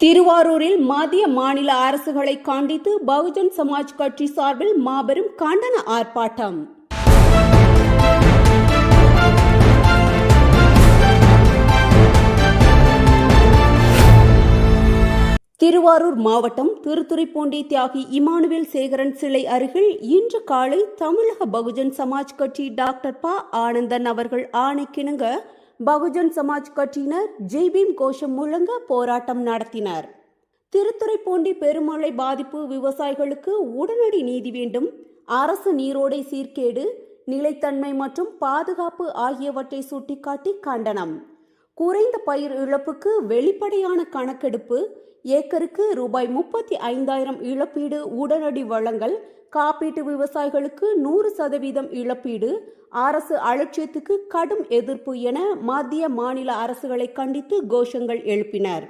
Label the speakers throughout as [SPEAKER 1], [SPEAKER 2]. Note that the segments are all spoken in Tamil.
[SPEAKER 1] திருவாரூரில் மத்திய மாநில அரசுகளை கண்டித்து பகுஜன் சமாஜ் கட்சி சார்பில் மாபெரும் கண்டன ஆர்ப்பாட்டம். திருவாரூர் மாவட்டம் திருத்துறைப்பூண்டி தியாகி இமானுவேல் சேகரன் சிலை அருகில் இன்று காலை தமிழக பகுஜன் சமாஜ் கட்சி டாக்டர் ப. ஆனந்தன் அவர்கள் ஆணைக்கிணங்க பகுஜன் சமாஜ் கட்சியினர் ஜெய்பீம் கோஷம் முழங்க போராட்டம் நடத்தினர். திருத்துறைப்பூண்டி பெருமழை பாதிப்பு விவசாயிகளுக்கு உடனடி நீதி வேண்டும். அரசு நீரோடை சீர்கேடு நிலைத்தன்மை மற்றும் பாதுகாப்பு ஆகியவற்றை சுட்டிக்காட்டி கண்டனம். குறைந்த பயிர் இழப்புக்கு வெளிப்படையான கணக்கெடுப்பு ஏக்கருக்கு ரூபாய் முப்பத்தி ஐந்தாயிரம் இழப்பீடு உடனடி வழங்கல் காப்பீட்டு விவசாயிகளுக்கு நூறு சதவீதம் இழப்பீடு அரசு அலட்சியத்துக்கு கடும் எதிர்ப்பு என மத்திய மாநில அரசுகளை கண்டித்து கோஷங்கள் எழுப்பினர்.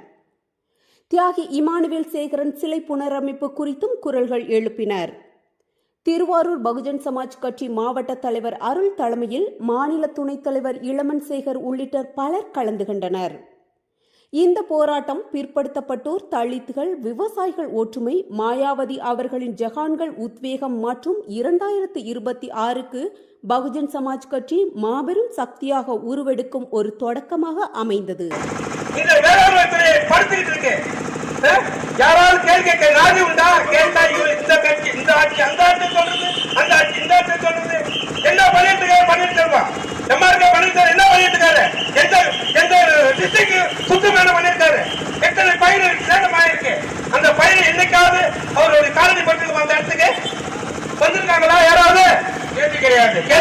[SPEAKER 1] தியாகி இமானுவேல் சேகரன் சிலை புனரமைப்பு குறித்தும் குரல்கள் எழுப்பினர். திருவாரூர் பகுஜன் சமாஜ் கட்சி மாவட்ட தலைவர் அருள் தலைமையில் மாநில துணைத் தலைவர் இளமன் சேகர் உள்ளிட்ட பலர் கலந்து கொண்டனர் இந்த போராட்டம் பிற்படுத்தப்பட்டோர் தலித்துகள் விவசாயிகள் ஒற்றுமை மாயாவதி அவர்களின் ஜஹான்கள் உத்வேகம் மற்றும் இரண்டாயிரத்து இருபத்தி ஆறுக்கு பகுஜன் சமாஜ் கட்சி மாபெரும் சக்தியாக உருவெடுக்கும் ஒரு தொடக்கமாக அமைந்தது.
[SPEAKER 2] யாராவது கேள்வி கேட்க ராஜி உண்டா? கேட்டா இந்த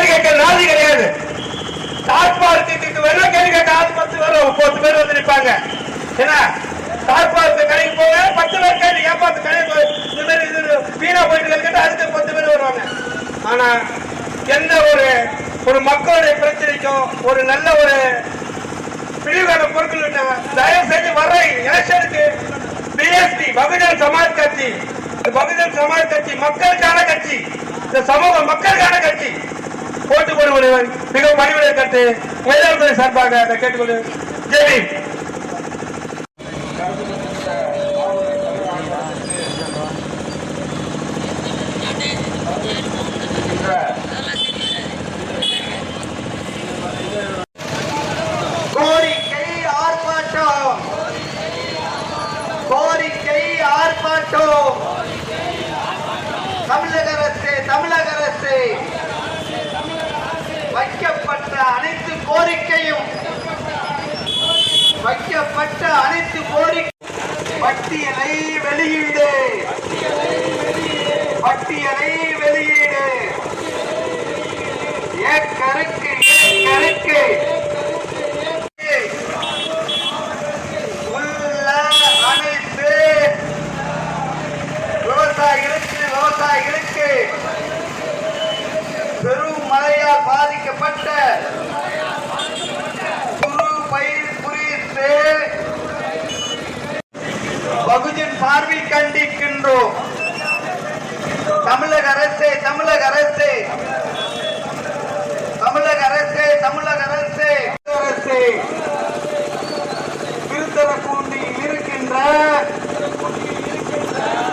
[SPEAKER 2] கேள்வி கேட்க ராஜி கிடையாது. தாழ்பார்க்கு வேணா கேள்வி கேட்க ஆறு பத்து வரும் பத்து பேர் வந்து நிற்பாங்க. என்ன தாழ்பார்க்கு கடைக்கு போக பத்து பேர் கேள்வி ஏப்பாத்து கடைக்கு போய் இந்த மாதிரி இது வீணா போயிட்டு கேட்டு அதுக்கு பத்து பேர் வருவாங்க. ஆனா எந்த ஒரு ஒரு மக்களுடைய பிரச்சனைக்கும் ஒரு நல்ல ஒரு பிரிவான பொருட்கள் தயவு செஞ்சு வர்ற எலெக்ஷனுக்கு பிஎஸ்பி பகுஜன் சமாஜ் கட்சி. இந்த பகுஜன் சமாஜ் கட்சி மக்களுக்கான கட்சி. இந்த சமூக மக்களுக்கான கட்சி. போட்டுக் போடுவது மிக பணிவுரை கட்டு. மயிலாடுதுறை சார்பாக அதை கேட்டுக்கொண்டு ஜெய்
[SPEAKER 3] கோரிக்கை ஆர்ப்பாட்டம் கோரிக்கை ஆர்ப்பாட்டம் தமிழக அரசு தமிழக அரசு வைக்கப்பட்ட அனைத்து கோரிக்கையும் வைக்கப்பட்ட அனைத்து கோரிக்கை பட்டியலை வெளியீடு. பட்டியலை வெளியீடு ஏக்கருக்கு ஏக்கருக்கு உள்ள அனைத்து விவசாயிகளுக்கு விவசாயிகளுக்கு பெரும் மழையால் பாதிக்கப்பட்ட குறு பயிர் குறித்து பகுஜன் சார்பில் கண்டிக்கின்றோம் தமிழக அரசே தமிழக அரசே தமிழக அரசே தமிழக அரசே அரசே திருத்தரப்பூண்டியில் இருக்கின்ற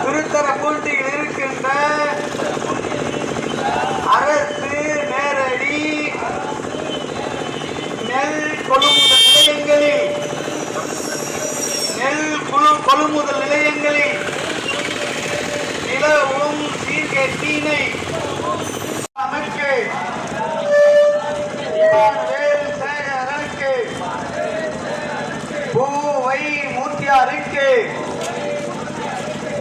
[SPEAKER 3] திருத்தரப்பூண்டியில் இருக்கின்ற அரசு நேரடி நெல் கொள்முதல் நிலையங்களில் நெல் குழு கொள்முதல் நிலையங்களில் நிலவும் சீர்கேட்டினை அமைக்க இமானுவேல் பூவை மூர்த்தியாருக்கு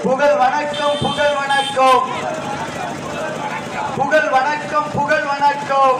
[SPEAKER 3] புகழ் வணக்கம் புகழ் வணக்கம் புகழ் வணக்கம் புகழ் வணக்கம்.